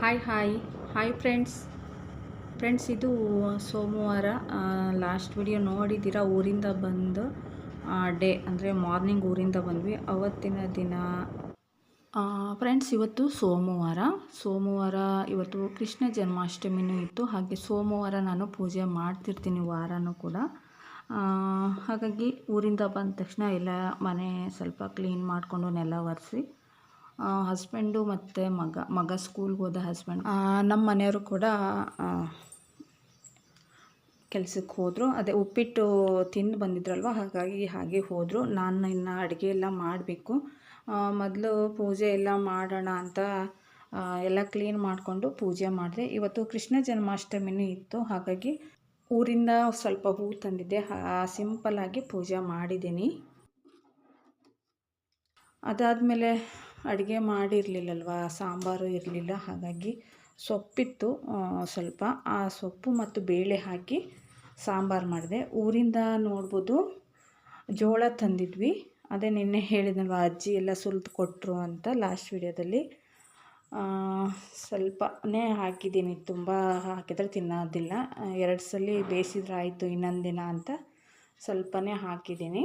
Hi hi hi friends friends ಇದು ಸೋಮವಾರ last video ನೋಡಿದ್ದೀರಾ? ಊರಿಂದ ಬಂದು ಡೇ ಅಂದರೆ ಮಾರ್ನಿಂಗ್ ಊರಿಂದ ಬಂದ್ವಿ. ಅವತ್ತಿನ ದಿನ ಫ್ರೆಂಡ್ಸ್ ಇವತ್ತು ಸೋಮವಾರ. ಸೋಮವಾರ ಇವತ್ತು ಕೃಷ್ಣ ಜನ್ಮಾಷ್ಟಮಿನೂ ಇತ್ತು. ಹಾಗೆ ಸೋಮವಾರ ನಾನು ಪೂಜೆ ಮಾಡ್ತಿರ್ತೀನಿ ವಾರನೂ ಕೂಡ. ಹಾಗಾಗಿ ಊರಿಂದ ಬಂದ ತಕ್ಷಣ ಎಲ್ಲ ಮನೆ ಸ್ವಲ್ಪ ಕ್ಲೀನ್ ಮಾಡಿಕೊಂಡು ನೆಲ ಒರೆಸಿ ಹಸ್ಬೆಂಡು ಮತ್ತು ಮಗ ಮಗ ಸ್ಕೂಲ್ಗೆ ಹೋದ ಹಸ್ಬೆಂಡ್ ನಮ್ಮ ಮನೆಯವರು ಕೂಡ ಕೆಲಸಕ್ಕೆ ಹೋದರು. ಅದೇ ಉಪ್ಪಿಟ್ಟು ತಿಂದು ಬಂದಿದ್ರಲ್ವ, ಹಾಗಾಗಿ ಹಾಗೆ ಹೋದರು. ನಾನು ಇನ್ನು ಅಡುಗೆ ಎಲ್ಲ ಮಾಡಬೇಕು. ಮೊದಲು ಪೂಜೆ ಎಲ್ಲ ಮಾಡೋಣ ಅಂತ ಎಲ್ಲ ಕ್ಲೀನ್ ಮಾಡಿಕೊಂಡು ಪೂಜೆ ಮಾಡಿದೆ. ಇವತ್ತು ಕೃಷ್ಣ ಜನ್ಮಾಷ್ಟಮಿನೂ ಇತ್ತು, ಹಾಗಾಗಿ ಊರಿಂದ ಸ್ವಲ್ಪ ಹೂ ತಂದಿದ್ದೆ. ಸಿಂಪಲ್ಲಾಗಿ ಪೂಜೆ ಮಾಡಿದ್ದೀನಿ. ಅದಾದಮೇಲೆ ಅಡುಗೆ ಮಾಡಿರಲಿಲ್ಲಲ್ವ? ಸಾಂಬಾರು ಇರಲಿಲ್ಲ. ಹಾಗಾಗಿ ಸೊಪ್ಪಿತ್ತು. ಸ್ವಲ್ಪ. ಆ ಸೊಪ್ಪು ಮತ್ತು ಬೇಳೆ ಹಾಕಿ ಸಾಂಬಾರು ಮಾಡಿದೆ. ಊರಿಂದ ನೋಡ್ಬೋದು ಜೋಳ ತಂದಿದ್ವಿ. ಅದೇ ನಿನ್ನೆ ಹೇಳಿದ್ನಲ್ವ, ಅಜ್ಜಿ ಎಲ್ಲ ಸುಲಿದು ಕೊಟ್ಟರು ಅಂತ ಲಾಸ್ಟ್ ವಿಡಿಯೋದಲ್ಲಿ. ಸ್ವಲ್ಪನೇ ಹಾಕಿದ್ದೀನಿ. ತುಂಬ ಹಾಕಿದರೆ ತಿನ್ನೋದಿಲ್ಲ. ಎರಡು ಸಲ ಬೇಯಿಸಿದ್ರೆ ಆಯಿತು ಇನ್ನೊಂದು ದಿನ ಅಂತ ಸ್ವಲ್ಪನೇ ಹಾಕಿದ್ದೀನಿ.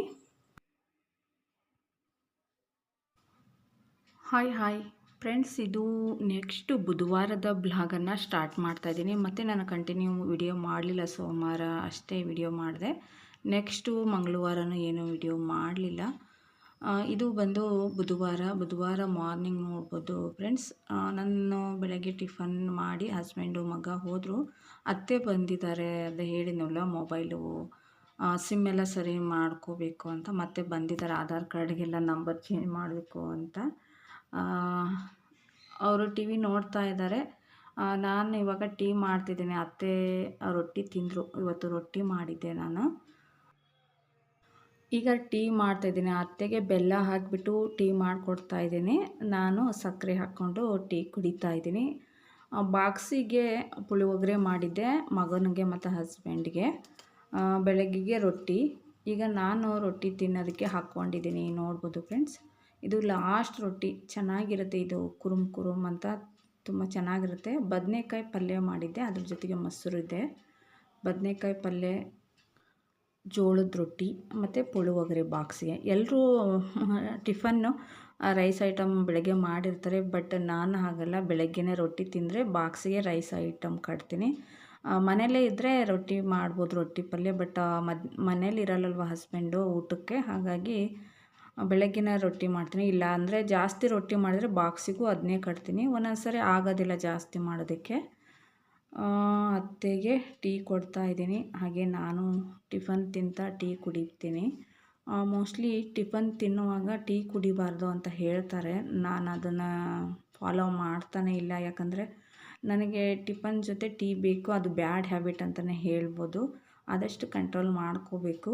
ಹಾಯ್ ಹಾಯ್ ಫ್ರೆಂಡ್ಸ್ ಇದು ನೆಕ್ಸ್ಟ್ ಬುಧವಾರದ ಬ್ಲಾಗನ್ನು ಸ್ಟಾರ್ಟ್ ಮಾಡ್ತಾಯಿದ್ದೀನಿ ಮತ್ತು ನಾನು ಕಂಟಿನ್ಯೂ ವಿಡಿಯೋ ಮಾಡಲಿಲ್ಲ, ಸೋಮವಾರ ಅಷ್ಟೇ ವಿಡಿಯೋ ಮಾಡಿದೆ. ನೆಕ್ಸ್ಟು ಮಂಗಳವಾರನೂ ಏನೂ ವಿಡಿಯೋ ಮಾಡಲಿಲ್ಲ. ಇದು ಬಂದು ಬುಧವಾರ ಬುಧವಾರ ಮಾರ್ನಿಂಗ್ ನೋಡ್ಬೋದು ಫ್ರೆಂಡ್ಸ್ ನಾನು ಬೆಳಗ್ಗೆ ಟಿಫನ್ ಮಾಡಿ ಹಸ್ಬೆಂಡು ಮಗ ಹೋದರು. ಅತ್ತೆ ಬಂದಿದ್ದಾರೆ ಅಂತ ಹೇಳಿದ್ನಲ್ಲ ಮೊಬೈಲು ಸಿಮ್ ಎಲ್ಲ ಸರಿ ಮಾಡ್ಕೋಬೇಕು ಅಂತ. ಮತ್ತೆ ಬಂದಿದ್ದಾರೆ, ಆಧಾರ್ ಕಾರ್ಡ್ಗೆಲ್ಲ ನಂಬರ್ ಚೇಂಜ್ ಮಾಡಬೇಕು ಅಂತ. ಅವರು ಟಿ ವಿ ನೋಡ್ತಾ ಇದ್ದಾರೆ. ನಾನು ಇವಾಗ ಟೀ ಮಾಡ್ತಿದ್ದೀನಿ. ಅತ್ತೆ ರೊಟ್ಟಿ ತಿಂದರು. ಇವತ್ತು ರೊಟ್ಟಿ ಮಾಡಿದ್ದೆ ನಾನು. ಈಗ ಟೀ ಮಾಡ್ತಾಯಿದ್ದೀನಿ ಅತ್ತೆಗೆ ಬೆಲ್ಲ ಹಾಕಿಬಿಟ್ಟು ಟೀ ಮಾಡಿಕೊಡ್ತಾ ಇದ್ದೀನಿ. ನಾನು ಸಕ್ಕರೆ ಹಾಕ್ಕೊಂಡು ಟೀ ಕುಡಿತಾ ಇದ್ದೀನಿ. ಬಾಕ್ಸಿಗೆ ಪುಳಿಯೋಗರೆ ಮಾಡಿದ್ದೆ. ಮಗನಿಗೆ ಮತ್ತು ಹಸ್ಬೆಂಡ್ಗೆ. ಬೆಳಗ್ಗೆಗೆ ರೊಟ್ಟಿ. ಈಗ ನಾನು ರೊಟ್ಟಿ ತಿನ್ನೋದಕ್ಕೆ ಹಾಕ್ಕೊಂಡಿದ್ದೀನಿ. ನೋಡ್ಬೋದು ಫ್ರೆಂಡ್ಸ್. ಇದು ಲಾಸ್ಟ್ ರೊಟ್ಟಿ. ಚೆನ್ನಾಗಿರುತ್ತೆ ಇದು. ಕುರುಮ್ ಕುರುಮ್ ಅಂತ ತುಂಬ ಚೆನ್ನಾಗಿರುತ್ತೆ. ಬದನೆಕಾಯಿ ಪಲ್ಯ ಮಾಡಿದ್ದೆ. ಅದ್ರ ಜೊತೆಗೆ ಮೊಸರು ಇದೆ. ಬದನೆಕಾಯಿ ಪಲ್ಯ, ಜೋಳದ ರೊಟ್ಟಿ, ಮತ್ತು ಪುಳಿಯೋಗರೆ ಬಾಕ್ಸಿಗೆ. ಎಲ್ಲರೂ ಟಿಫನ್ನು ರೈಸ್ ಐಟಮ್ ಬೆಳಗ್ಗೆ ಮಾಡಿರ್ತಾರೆ. ಬಟ್ ನಾನು ಹಾಗಲ್ಲ. ಬೆಳಗ್ಗೆನೇ ರೊಟ್ಟಿ ತಿಂದರೆ ಬಾಕ್ಸಿಗೆ ರೈಸ್ ಐಟಮ್ ಕಟ್ತೀನಿ. ಮನೇಲೇ ಇದ್ದರೆ ರೊಟ್ಟಿ ಮಾಡ್ಬೋದು, ರೊಟ್ಟಿ ಪಲ್ಯ. ಬಟ್ ಮದ್ ಮನೇಲಿ ಇರಲ್ಲಲ್ವ ಹಸ್ಬೆಂಡು ಊಟಕ್ಕೆ? ಹಾಗಾಗಿ ಬೆಳಗ್ಗೆನೇ ರೊಟ್ಟಿ ಮಾಡ್ತೀನಿ. ಇಲ್ಲ ಅಂದರೆ ಜಾಸ್ತಿ ರೊಟ್ಟಿ ಮಾಡಿದರೆ ಬಾಕ್ಸಿಗೂ ಅದನ್ನೇ ಕಟ್ತೀನಿ. ಒಂದೊಂದು ಸರಿ ಆಗೋದಿಲ್ಲ ಜಾಸ್ತಿ ಮಾಡೋದಕ್ಕೆ. ಅತ್ತೆಗೆ ಟೀ ಕೊಡ್ತಾ ಇದ್ದೀನಿ. ಹಾಗೆ ನಾನು ಟಿಫನ್ ತಿಂತಾ ಟೀ ಕುಡಿತೀನಿ. ಮೋಸ್ಟ್ಲಿ ಟಿಫನ್ ತಿನ್ನುವಾಗ ಟೀ ಕುಡಿಬಾರ್ದು ಅಂತ ಹೇಳ್ತಾರೆ. ನಾನು ಅದನ್ನು ಫಾಲೋ ಮಾಡ್ತಾನೆ ಇಲ್ಲ. ಯಾಕಂದರೆ ನನಗೆ ಟಿಫನ್ ಜೊತೆ ಟೀ ಬೇಕು, ಅದು ಬ್ಯಾಡ್ ಹ್ಯಾಬಿಟ್ ಅಂತಲೇ ಹೇಳ್ಬೋದು. ಆದಷ್ಟು ಕಂಟ್ರೋಲ್ ಮಾಡ್ಕೋಬೇಕು.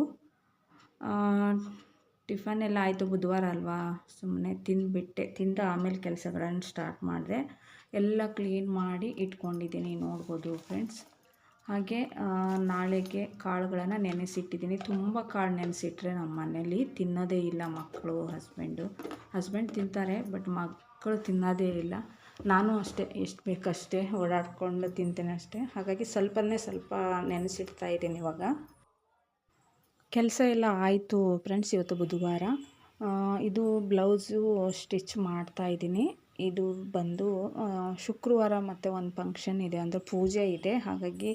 ಟಿಫನ್ ಎಲ್ಲ ಆಯಿತು ಬುಧವಾರ ಅಲ್ವಾ? ಸುಮ್ಮನೆ ತಿಂದುಬಿಟ್ಟೆ. ತಿಂದು ಆಮೇಲೆ ಕೆಲಸಗಳನ್ನು ಸ್ಟಾರ್ಟ್ ಮಾಡಿದೆ. ಎಲ್ಲ ಕ್ಲೀನ್ ಮಾಡಿ ಇಟ್ಕೊಂಡಿದ್ದೀನಿ ನೋಡ್ಬೋದು ಫ್ರೆಂಡ್ಸ್ ಹಾಗೆ ನಾಳೆಗೆ ಕಾಳುಗಳನ್ನು ನೆನೆಸಿಟ್ಟಿದ್ದೀನಿ. ತುಂಬ ಕಾಳು ನೆನೆಸಿಟ್ರೆ ನಮ್ಮ ಮನೇಲಿ ತಿನ್ನೋದೇ ಇಲ್ಲ ಮಕ್ಕಳು ಹಸ್ಬೆಂಡು ಹಸ್ಬೆಂಡ್ ತಿಂತಾರೆ ಬಟ್ ಮಕ್ಕಳು ತಿನ್ನೋದೇ ಇಲ್ಲ. ನಾನು ಅಷ್ಟೇ, ಎಷ್ಟು ಬೇಕಷ್ಟೇ ಓಡಾಡ್ಕೊಂಡು ತಿಂತೇನೆ ಅಷ್ಟೇ. ಹಾಗಾಗಿ ಸ್ವಲ್ಪನೇ ಸ್ವಲ್ಪ ನೆನೆಸಿಡ್ತಾ ಇದ್ದೀನಿ ಇವಾಗ. ಕೆಲಸ ಎಲ್ಲ ಆಯಿತು ಫ್ರೆಂಡ್ಸ್ ಇವತ್ತು ಬುಧವಾರ. ಇದು ಬ್ಲೌಸು ಸ್ಟಿಚ್ ಮಾಡ್ತಾ ಇದ್ದೀನಿ. ಇದು ಬಂದು ಶುಕ್ರವಾರ ಮತ್ತು ಒಂದು ಫಂಕ್ಷನ್ ಇದೆ. ಅಂದರೆ ಪೂಜೆ ಇದೆ. ಹಾಗಾಗಿ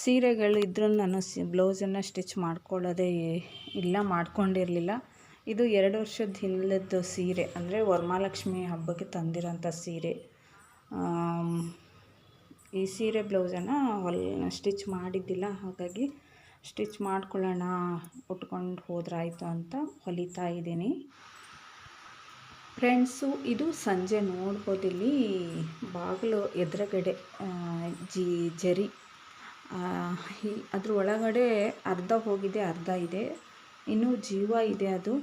ಸೀರೆಗಳು ಇದ್ರೂ ನಾನು ಸಿ, ಬ್ಲೌಸನ್ನು ಸ್ಟಿಚ್ ಮಾಡ್ಕೊಳ್ಳೋದೇ ಇಲ್ಲ, ಮಾಡ್ಕೊಂಡಿರಲಿಲ್ಲ. ಇದು ಎರಡು ವರ್ಷದ ಹಿಂದದ್ದು ಸೀರೆ. ಅಂದರೆ ವರಮಹಾಲಕ್ಷ್ಮಿ ಹಬ್ಬಕ್ಕೆ ತಂದಿರೋಂಥ ಸೀರೆ. ಈ ಸೀರೆ ಬ್ಲೌಸನ್ನು ಹೊಲ್ ಸ್ಟಿಚ್ ಮಾಡಿದ್ದಿಲ್ಲ. ಹಾಗಾಗಿ ಸ್ಟಿಚ್ ಮಾಡ್ಕೊಳ್ಳೋಣ, ಉಟ್ಕೊಂಡು ಹೋದ್ರಾಯಿತು ಅಂತ ಹೊಲಿತಾ ಇದ್ದೀನಿ. ಫ್ರೆಂಡ್ಸು, ಇದು ಸಂಜೆ ನೋಡ್ಬೋದು ಇಲ್ಲಿ ಬಾಗಿಲು ಎದುರುಗಡೆ ಜಿ, ಜರಿ ಅದ್ರ ಒಳಗಡೆ ಅರ್ಧ ಹೋಗಿದೆ, ಅರ್ಧ ಇದೆ. ಇನ್ನೂ ಜೀವ ಇದೆ ಅದು.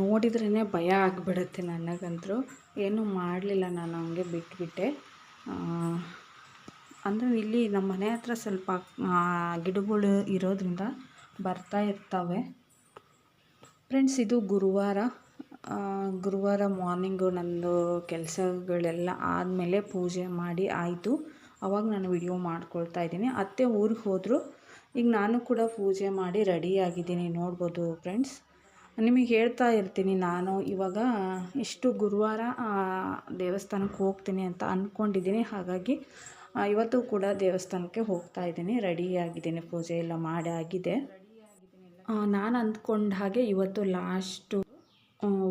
ನೋಡಿದ್ರೇ ಭಯ ಆಗಿಬಿಡುತ್ತೆ ನನಗಂತೂ. ಏನೂ ಮಾಡಲಿಲ್ಲ ನಾನು, ಹಂಗೆ ಬಿಟ್ಬಿಟ್ಟೆ. ಅಂದರೆ ಇಲ್ಲಿ ನಮ್ಮ ಮನೆ ಹತ್ರ ಸ್ವಲ್ಪ ಗಿಡಗಳು ಇರೋದ್ರಿಂದ ಬರ್ತಾ ಇರ್ತವೆ. ಫ್ರೆಂಡ್ಸ್ ಇದು ಗುರುವಾರ ಗುರುವಾರ ಮಾರ್ನಿಂಗು ನಂದು ಕೆಲಸಗಳೆಲ್ಲ ಆದಮೇಲೆ ಪೂಜೆ ಮಾಡಿ ಆಯಿತು. ಅವಾಗ ನಾನು ವಿಡಿಯೋ ಮಾಡ್ಕೊಳ್ತಾ ಇದ್ದೀನಿ. ಅತ್ತೆ ಊರಿಗೆ ಹೋದರು. ಈಗ ನಾನು ಕೂಡ ಪೂಜೆ ಮಾಡಿ ರೆಡಿಯಾಗಿದ್ದೀನಿ ನೋಡ್ಬೋದು ಫ್ರೆಂಡ್ಸ್ ನಿಮಗೆ ಹೇಳ್ತಾ ಇರ್ತೀನಿ ನಾನು ಇವಾಗ ಇಷ್ಟು ಗುರುವಾರ ದೇವಸ್ಥಾನಕ್ಕೆ ಹೋಗ್ತೀನಿ ಅಂತ ಅಂದ್ಕೊಂಡಿದ್ದೀನಿ ಹಾಗಾಗಿ ಇವತ್ತು ಕೂಡ ದೇವಸ್ಥಾನಕ್ಕೆ ಹೋಗ್ತಾ ಇದ್ದೀನಿ ರೆಡಿಯಾಗಿದ್ದೀನಿ ಪೂಜೆ ಎಲ್ಲ ಮಾಡಿ ಆಗಿದೆ. ನಾನು ಅಂದ್ಕೊಂಡ ಹಾಗೆ ಇವತ್ತು ಲಾಸ್ಟು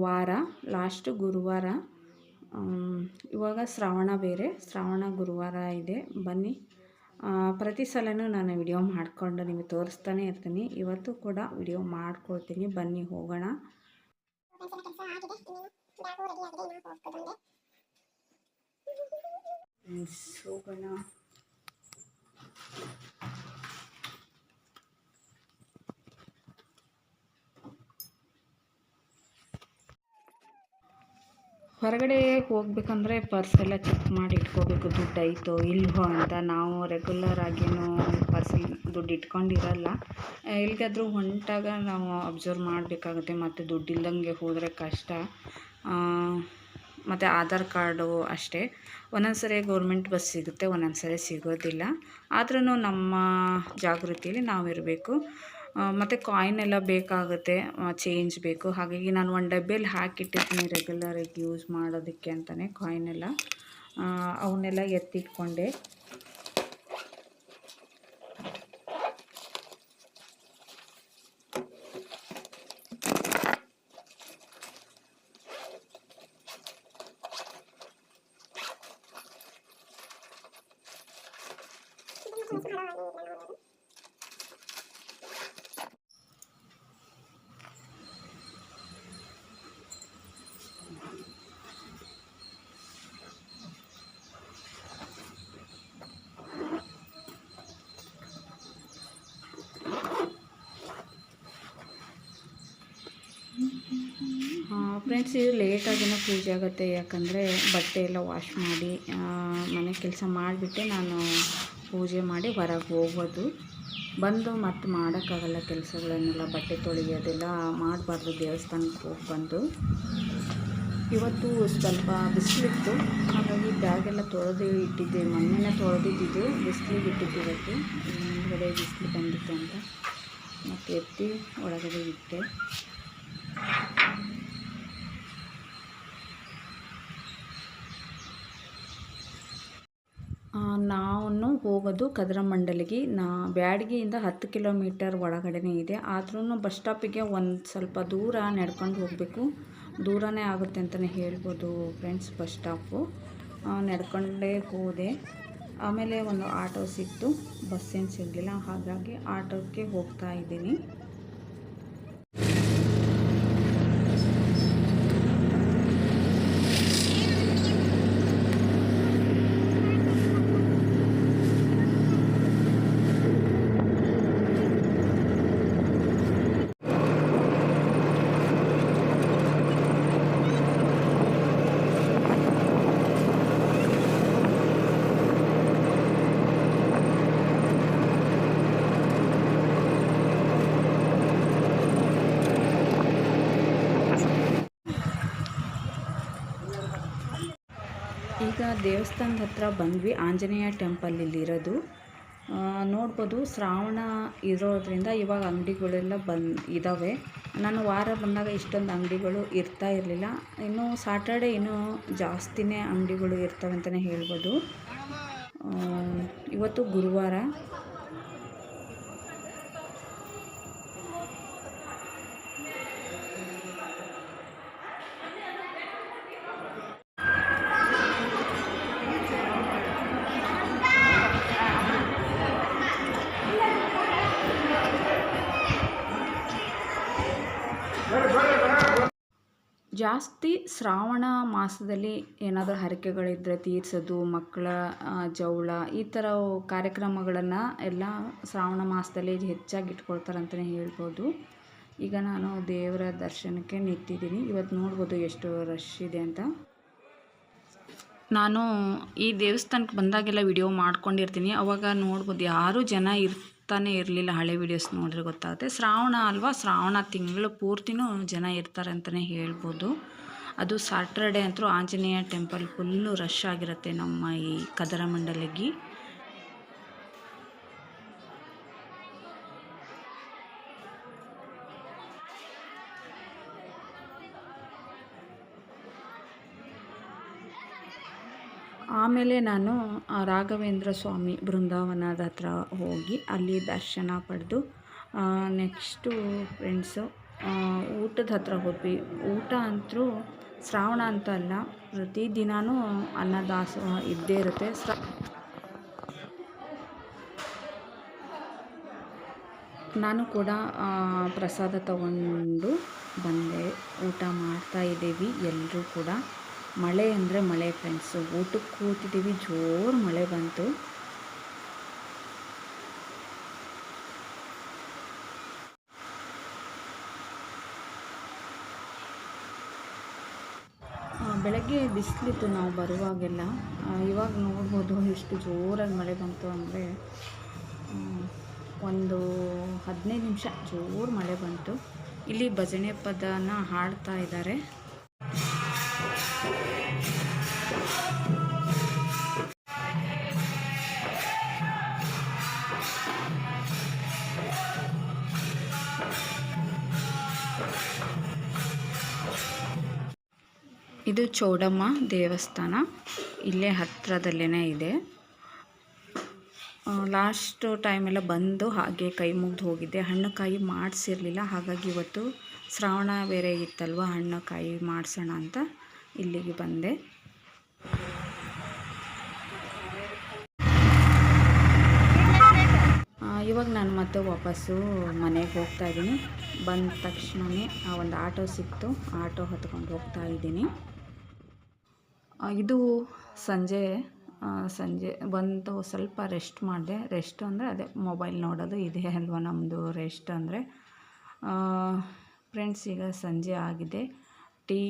ವಾರ ಲಾಸ್ಟು ಗುರುವಾರ. ಇವಾಗ ಶ್ರಾವಣ ಬೇರೆ, ಶ್ರಾವಣ ಗುರುವಾರ ಇದೆ. ಬನ್ನಿ. ಪ್ರತಿ ಸಲನೂ ನಾನು ವಿಡಿಯೋ ಮಾಡಿಕೊಂಡು ನಿಮಗೆ ತೋರಿಸ್ತಾನೆ ಇರ್ತೀನಿ. ಇವತ್ತು ಕೂಡ ವಿಡಿಯೋ ಮಾಡ್ಕೊಳ್ತೀನಿ. ಬನ್ನಿ, ಹೋಗೋಣ. ಹೋಗೋಣ ಹೊರಗಡೆ ಹೋಗ್ಬೇಕಂದ್ರೆ ಪರ್ಸ್ ಎಲ್ಲ ಚೆಕ್ ಮಾಡಿ ಇಟ್ಕೋಬೇಕು. ದುಡ್ಡು ಐತೋ ಇಲ್ವೋ ಅಂತ ನಾವು ರೆಗ್ಯುಲರ್ ಆಗಿನೂ ಪರ್ಸಲ್ಲಿ ದುಡ್ಡು ಇಟ್ಕೊಂಡಿರಲ್ಲ. ಎಲ್ಲಿಗಾದ್ರೂ ಹೊಂಟಾಗ ನಾವು ಅಬ್ಸರ್ವ್ ಮಾಡಬೇಕಾಗುತ್ತೆ. ಮತ್ತು ದುಡ್ಡು ಇಲ್ದಂಗೆ ಹೋದರೆ ಕಷ್ಟ. ಮತ್ತು ಆಧಾರ್ ಕಾರ್ಡು ಅಷ್ಟೇ. ಒಂದೊಂದು ಸರಿ ಗೌರ್ಮೆಂಟ್ ಬಸ್ ಸಿಗುತ್ತೆ ಒಂದೊಂದು ಸರಿ ಸಿಗೋದಿಲ್ಲ. ಆದ್ರೂ ನಮ್ಮ ಜಾಗೃತಿಯಲ್ಲಿ ನಾವಿರಬೇಕು ಮತ್ತು ಕಾಯಿನ್ ಎಲ್ಲ ಬೇಕಾಗುತ್ತೆ ಚೇಂಜ್ ಬೇಕು. ಹಾಗಾಗಿ ನಾನು ಒಂದು ಡಬ್ಬಿಯಲ್ಲಿ ಹಾಕಿಟ್ಟಿದ್ದೀನಿ ರೆಗ್ಯುಲರಾಗಿ ಯೂಸ್ ಮಾಡೋದಕ್ಕೆ ಅಂತಲೇ ಕಾಯಿನ್ ಎಲ್ಲ. ಅವನ್ನೆಲ್ಲ ಎತ್ತಿಟ್ಕೊಂಡೆ. ಫ್ರೆಂಡ್ಸ್ ಇದು ಲೇಟಾಗಿನ ಪೂಜೆ ಆಗುತ್ತೆ, ಯಾಕಂದರೆ ಬಟ್ಟೆ ಎಲ್ಲ ವಾಶ್ ಮಾಡಿ ಮನೆ ಕೆಲಸ ಮಾಡಿಬಿಟ್ಟೆ ನಾನು ಪೂಜೆ ಮಾಡಿ ಹೊರಗೆ ಹೋಗೋದು. ಬಂದು ಮತ್ತೆ ಮಾಡೋಕ್ಕಾಗಲ್ಲ ಕೆಲಸಗಳನ್ನೆಲ್ಲ, ಬಟ್ಟೆ ತೊಳೆಯೋದೆಲ್ಲ ಮಾಡಬಾರ್ದು ದೇವಸ್ಥಾನಕ್ಕೆ ಹೋಗಿ ಬಂದು. ಇವತ್ತು ಸ್ವಲ್ಪ ಬಿಸಿಲಿತ್ತು ಹಾಗಾಗಿ ಬ್ಯಾಗೆಲ್ಲ ತೊಳೆದು ಇಟ್ಟಿದ್ದೆ ಮೊನ್ನೆನೇ ತೊಳೆದಿದ್ದು ಬಿಸಿಲಿಗೆ ಇಟ್ಟಿದ್ದು ಇವತ್ತು. ಹೊರಗಡೆ ಬಿಸಿಲು ಬಂದಿತ್ತು ಅಂತ. ಮತ್ತು ಎತ್ತಿ ಒಳಗಡೆ ಇಟ್ಟೆ. ನಾನು ಹೋಗೋದು ಕದ್ರಮಂಡಲಿಗೆ. ನಾ ಬ್ಯಾಡಗಿಯಿಂದ ಹತ್ತು ಕಿಲೋಮೀಟರ್ ಒಳಗಡೆನೇ ಇದೆ. ಆದ್ರೂ ಬಸ್ ಸ್ಟಾಪಿಗೆ ಒಂದು ಸ್ವಲ್ಪ ದೂರ ನಡ್ಕೊಂಡು ಹೋಗಬೇಕು. ದೂರನೇ ಆಗುತ್ತೆ ಅಂತಲೇ ಹೇಳ್ಬೋದು ಫ್ರೆಂಡ್ಸ್ ಬಸ್ ಸ್ಟಾಪು. ನಡ್ಕೊಂಡೇ ಹೋದೆ. ಆಮೇಲೆ ಒಂದು ಆಟೋ ಸಿಕ್ತು. ಬಸ್ ಏನು ಸಿಗಲಿಲ್ಲ. ಹಾಗಾಗಿ ಆಟೋಕ್ಕೆ ಹೋಗ್ತಾ ಇದ್ದೀನಿ. ಈಗ ದೇವಸ್ಥಾನದ ಹತ್ರ ಬಂದ್ವಿ. ಆಂಜನೇಯ ಟೆಂಪಲ್ ಇಲ್ಲಿರೋದು ನೋಡ್ಬೋದು ಶ್ರಾವಣ ಇರೋದ್ರಿಂದ ಇವಾಗ ಅಂಗಡಿಗಳೆಲ್ಲ ಬಂದ್ ಇದ್ದಾವೆ ನಾನು ವಾರ ಬಂದಾಗ ಇಷ್ಟೊಂದು ಅಂಗಡಿಗಳು ಇರ್ತಾ ಇರಲಿಲ್ಲ. ಇನ್ನು ಸಾಟರ್ಡೆ ಇನ್ನೂ ಜಾಸ್ತಿನೇ ಅಂಗಡಿಗಳು ಇರ್ತವೆ ಅಂತಲೇ ಹೇಳ್ಬೋದು. ಇವತ್ತು ಗುರುವಾರ. ಜಾಸ್ತಿ ಶ್ರಾವಣ ಮಾಸದಲ್ಲಿ ಏನಾದರೂ ಹರಕೆಗಳಿದ್ದರೆ ತೀರಿಸೋದು, ಮಕ್ಕಳ ಜೌಳ, ಈ ಥರ ಕಾರ್ಯಕ್ರಮಗಳನ್ನು ಎಲ್ಲ ಶ್ರಾವಣ ಮಾಸದಲ್ಲಿ ಹೆಚ್ಚಾಗಿ ಇಟ್ಕೊಳ್ತಾರೆ ಅಂತಲೇ ಹೇಳ್ಬೋದು. ಈಗ ನಾನು ದೇವರ ದರ್ಶನಕ್ಕೆ ನಿಂತಿದ್ದೀನಿ. ಇವತ್ತು ನೋಡ್ಬೋದು ಎಷ್ಟು ರಶ್ ಇದೆ ಅಂತ. ನಾನು ಈ ದೇವಸ್ಥಾನಕ್ಕೆ ಬಂದಾಗೆಲ್ಲ ವಿಡಿಯೋ ಮಾಡ್ಕೊಂಡಿರ್ತೀನಿ. ಅವಾಗ ನೋಡ್ಬೋದು ಯಾರೂ ಜನ ಇರ್ ಬರ್ತಾನೆ ಇರಲಿಲ್ಲ ಹಳೆ ವೀಡಿಯೋಸ್ ನೋಡಿದ್ರೆ ಗೊತ್ತಾಗುತ್ತೆ. ಶ್ರಾವಣ ಅಲ್ವಾ? ಶ್ರಾವಣ ತಿಂಗಳು ಪೂರ್ತಿನೂ ಜನ ಇರ್ತಾರೆ ಅಂತಲೇ ಹೇಳ್ಬೋದು. ಅದು ಸಾಟರ್ಡೆ ಅಂತೂ ಆಂಜನೇಯ ಟೆಂಪಲ್ ಫುಲ್ಲು ರಶ್ ಆಗಿರುತ್ತೆ ನಮ್ಮ ಈ ಕದರಮಂಡಲಗಿ ಆಮೇಲೆ ನಾನು ರಾಘವೇಂದ್ರ ಸ್ವಾಮಿ ಬೃಂದಾವನದ ಹತ್ರ ಹೋಗಿ ಅಲ್ಲಿ ದರ್ಶನ ಪಡೆದು ನೆಕ್ಸ್ಟು ಫ್ರೆಂಡ್ಸು ಊಟದ ಹತ್ರ ಹೋದ್ವಿ. ಊಟ ಅಂತೂ ಶ್ರಾವಣ ಅಂತ ಅಲ್ಲ ಪ್ರತಿದಿನವೂ ಅನ್ನದಾಸೋಹ ಇದ್ದೇ ಇರುತ್ತೆ. ಸ್ರಾ ನಾನು ಕೂಡ ಪ್ರಸಾದ ತಗೊಂಡು ಬಂದೆ. ಊಟ ಮಾಡ್ತಾ ಇದ್ದೀವಿ ಎಲ್ಲರೂ ಕೂಡ. ಮಳೆ ಅಂದರೆ ಮಳೆ ಫ್ರೆಂಡ್ಸು ಊಟಕ್ಕೆ ಕೂತಿದ್ದೀವಿ, ಜೋರು ಮಳೆ ಬಂತು. ಬೆಳಗ್ಗೆ ಬಿಸಿಲಿತ್ತು ನಾವು ಬರುವಾಗೆಲ್ಲ. ಇವಾಗ ನೋಡ್ಬೋದು ಎಷ್ಟು ಜೋರಾಗಿ ಮಳೆ ಬಂತು ಅಂದರೆ ಒಂದು ಹದಿನೈದು ನಿಮಿಷ ಜೋರು ಮಳೆ ಬಂತು. ಇಲ್ಲಿ ಭಜನೆ ಪದನ ಹಾಡ್ತಾ ಇದ್ದಾರೆ. ಇದು ಚೌಡಮ್ಮ ದೇವಸ್ಥಾನ. ಇಲ್ಲೇ ಹತ್ತಿರದಲ್ಲೇ ಇದೆ. ಲಾಸ್ಟ್ ಟೈಮೆಲ್ಲ ಬಂದು ಹಾಗೆ ಕೈ ಮುಗಿದು ಹೋಗಿದ್ದೆ. ಹಣ್ಣು ಕಾಯಿ ಮಾಡಿಸಿರಲಿಲ್ಲ. ಹಾಗಾಗಿ ಇವತ್ತು ಶ್ರಾವಣ ಬೇರೆ ಇತ್ತಲ್ವ? ಹಣ್ಣು ಕಾಯಿ ಮಾಡಿಸೋಣ ಅಂತ ಇಲ್ಲಿಗೆ ಬಂದೆ. ಇವಾಗ ನಾನು ಮತ್ತೆ ವಾಪಸ್ಸು ಮನೆಗೆ ಹೋಗ್ತಾ ಇದ್ದೀನಿ. ಬಂದ ತಕ್ಷಣವೇ ಆ ಒಂದು ಆಟೋ ಸಿಕ್ತು. ಆಟೋ ಹತ್ಕೊಂಡು ಹೋಗ್ತಾ ಇದ್ದೀನಿ. ಇದು ಸಂಜೆ ಸಂಜೆ ಬಂದು ಸ್ವಲ್ಪ ರೆಸ್ಟ್ ಮಾಡಿದೆ. ರೆಸ್ಟ್ ಅಂದರೆ ಅದೇ ಮೊಬೈಲ್ ನೋಡೋದು ಇದೇ ಅಲ್ವ ನಮ್ಮದು ರೆಸ್ಟ್ ಅಂದರೆ. ಫ್ರೆಂಡ್ಸ್ ಈಗ ಸಂಜೆ ಆಗಿದೆ. ಟೀ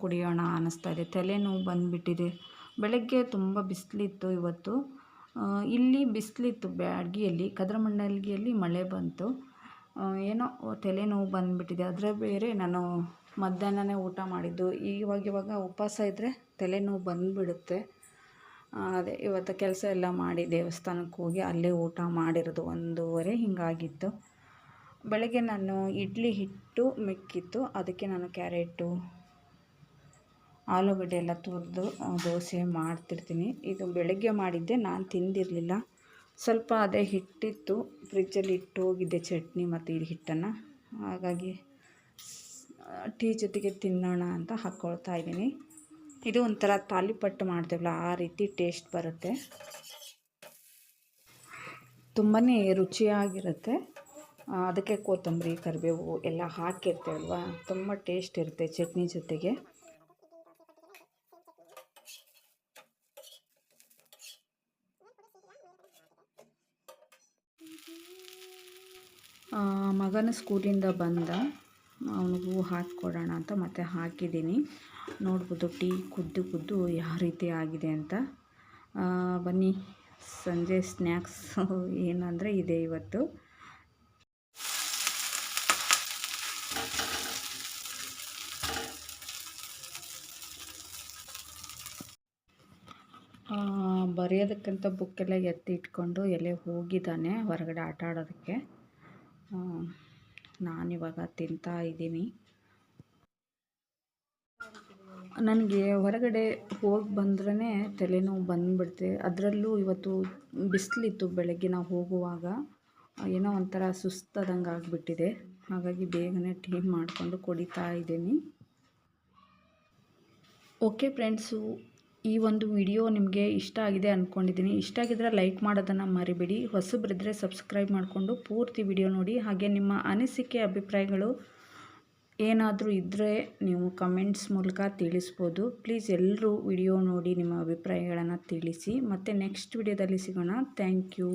ಕುಡಿಯೋಣ ಅನ್ನಿಸ್ತಾ ಇದೆ. ತಲೆನೋವು ಬಂದುಬಿಟ್ಟಿದೆ. ಬೆಳಗ್ಗೆ ತುಂಬ ಬಿಸಿಲಿತ್ತು ಇವತ್ತು. ಇಲ್ಲಿ ಬಿಸಿಲಿತ್ತು ಬ್ಯಾಡ್ಗಿಯಲ್ಲಿ ಕದ್ರಮಂಡಲ್ಗಿಯಲ್ಲಿ ಮಳೆ ಬಂತು. ಏನೋ ತಲೆನೋವು ಬಂದುಬಿಟ್ಟಿದೆ. ಅದರ ಬೇರೆ ನಾನು ಮಧ್ಯಾಹ್ನನೇ ಊಟ ಮಾಡಿದ್ದು. ಇವಾಗ ಇವಾಗ ಉಪವಾಸ ಇದ್ದರೆ ತಲೆನೋವು ಬಂದುಬಿಡುತ್ತೆ. ಅದೇ ಇವತ್ತು ಕೆಲಸ ಎಲ್ಲ ಮಾಡಿ ದೇವಸ್ಥಾನಕ್ಕೆ ಹೋಗಿ ಅಲ್ಲೇ ಊಟ ಮಾಡಿರೋದು. ಒಂದೂವರೆ ಹಿಂಗಾಗಿತ್ತು. ಬೆಳಗ್ಗೆ ನಾನು ಇಡ್ಲಿ ಹಿಟ್ಟು ಮಿಕ್ಕಿತ್ತು. ಅದಕ್ಕೆ ನಾನು ಕ್ಯಾರೆಟು, ಆಲೂಗಡ್ಡೆ ಎಲ್ಲ ತುರಿದು ದೋಸೆ ಮಾಡ್ತಿರ್ತೀನಿ. ಇದು ಬೆಳಗ್ಗೆ ಮಾಡಿದ್ದೆ, ನಾನು ತಿಂದಿರಲಿಲ್ಲ. ಸ್ವಲ್ಪ ಅದೇ ಹಿಟ್ಟಿತ್ತು. ಫ್ರಿಜ್ಜಲ್ಲಿ ಇಟ್ಟು ಹೋಗಿದ್ದೆ ಚಟ್ನಿ ಮತ್ತು ಈ ಹಿಟ್ಟನ್ನು. ಹಾಗಾಗಿ ಟೀ ಜೊತೆಗೆ ತಿನ್ನೋಣ ಅಂತ ಹಾಕ್ಕೊಳ್ತಾ ಇದ್ದೀನಿ. ಇದು ಒಂಥರ ತಾಲಿಪಟ್ಟು ಮಾಡ್ತೇವಲ್ಲ, ಆ ರೀತಿ ಟೇಸ್ಟ್ ಬರುತ್ತೆ. ತುಂಬಾ ರುಚಿಯಾಗಿರುತ್ತೆ. ಅದಕ್ಕೆ ಕೊತ್ತಂಬರಿ, ಕರಿಬೇವು ಎಲ್ಲ ಹಾಕಿರ್ತೇವಲ್ವ, ತುಂಬ ಟೇಸ್ಟ್ ಇರುತ್ತೆ ಚಟ್ನಿ ಜೊತೆಗೆ. ಮಗನ ಸ್ಕೂಲಿಂದ ಬಂದ, ಅವನಿಗೂ ಹಾಕಿಕೊಡೋಣ ಅಂತ ಮತ್ತೆ ಹಾಕಿದ್ದೀನಿ. ನೋಡ್ಬೋದು, ಟೀ ಕುದ್ದು ಕುದ್ದು ಯಾವ ರೀತಿ ಆಗಿದೆ ಅಂತ. ಬನ್ನಿ, ಸಂಜೆ ಸ್ನ್ಯಾಕ್ಸ್ ಏನಂದರೆ ಇದೆ ಇವತ್ತು. ಬರೆಯೋದಕ್ಕಂತ ಬುಕ್ಕೆಲ್ಲ ಎತ್ತಿ ಇಟ್ಕೊಂಡು ಎಲ್ಲೇ ಹೋಗಿದ್ದಾನೆ ಹೊರಗಡೆ ಆಟ ಆಡೋದಕ್ಕೆ. ನಾನಿವಾಗ ತಿಂತಾ ಇದ್ದೀನಿ. ನನಗೆ ಹೊರಗಡೆ ಹೋಗಿ ಬಂದ್ರೇ ತಲೆನೋವು ಬಂದುಬಿಡುತ್ತೆ ಅದರಲ್ಲೂ ಇವತ್ತು ಬಿಸಿಲಿತ್ತು ಬೆಳಗ್ಗೆ ನಾವು ಹೋಗುವಾಗ. ಏನೋ ಒಂಥರ ಸುಸ್ತಾದಂಗೆ ಆಗಿಬಿಟ್ಟಿದೆ. ಹಾಗಾಗಿ ಬೇಗನೆ ಟೀ ಮಾಡಿಕೊಂಡು ಕುಡಿತಾ ಇದ್ದೀನಿ. ಓಕೆ ಫ್ರೆಂಡ್ಸು, ಈ ಒಂದು ವಿಡಿಯೋ ನಿಮಗೆ ಇಷ್ಟ ಆಗಿದೆ ಅಂದ್ಕೊಂಡಿದ್ದೀನಿ ಇಷ್ಟ ಆಗಿದ್ರೆ ಲೈಕ್ ಮಾಡೋದನ್ನು ಮರಿಬೇಡಿ. ಹೊಸಬ್ರಿದ್ರೆ ಸಬ್ಸ್ಕ್ರೈಬ್ ಮಾಡಿಕೊಂಡು ಪೂರ್ತಿ ವಿಡಿಯೋ ನೋಡಿ. ಹಾಗೆ ನಿಮ್ಮ ಅನಿಸಿಕೆ, ಅಭಿಪ್ರಾಯಗಳು ಏನಾದರೂ ಇದ್ದರೆ ನೀವು ಕಮೆಂಟ್ಸ್ ಮೂಲಕ ತಿಳಿಸ್ಬೋದು. ಪ್ಲೀಸ್ ಎಲ್ಲರೂ ವಿಡಿಯೋ ನೋಡಿ ನಿಮ್ಮ ಅಭಿಪ್ರಾಯಗಳನ್ನು ತಿಳಿಸಿ. ಮತ್ತು ನೆಕ್ಸ್ಟ್ ವಿಡಿಯೋದಲ್ಲಿ ಸಿಗೋಣ. Thank you.